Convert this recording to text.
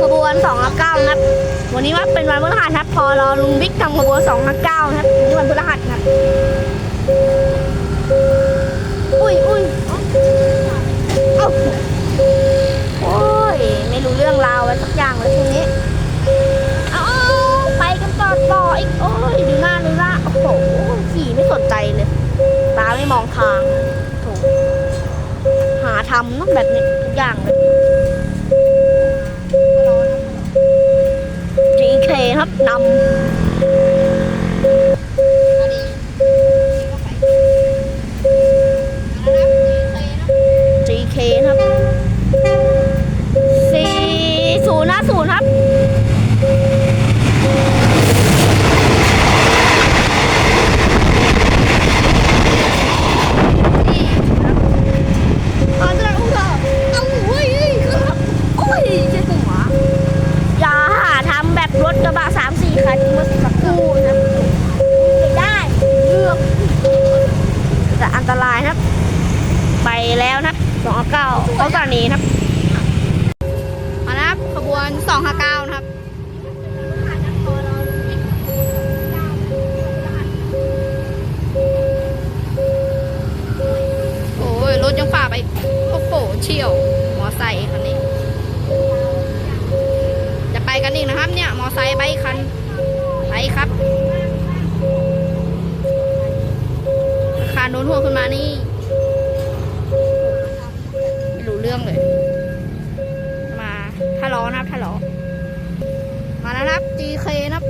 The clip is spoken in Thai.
ขบวน2 5 9นะครับ วันนี้ว่าเป็นวันพฤหัสครับ พอรอลุงบิ๊กทำขบวน2 5 9นะครับวันนี้วันพฤหัสครับำเนอะแบบนี้ทุกอย่างเลยจีเคครับนำจีเคครับสี่ศูนย์นะศูนย์ครับ แต่อันตรายครับ ไปแล้วนะสองเก้าเขาตอนนี้ครับมานะครับขบวนสองห้าเก้านะครับโอ้ยรถยังฝ่าไปโอ้โหเฉี่ยวมอไซค์คันนี้ จะไปกันอีกนะครับเนี่ยมอไซค์ไปคันไปครับ โน้นห่วงขึ้นมานี่ ไม่รู้เรื่องเลย มาถ้าล้อนะถ้าล้อมาแล้วครับ GK นะครับ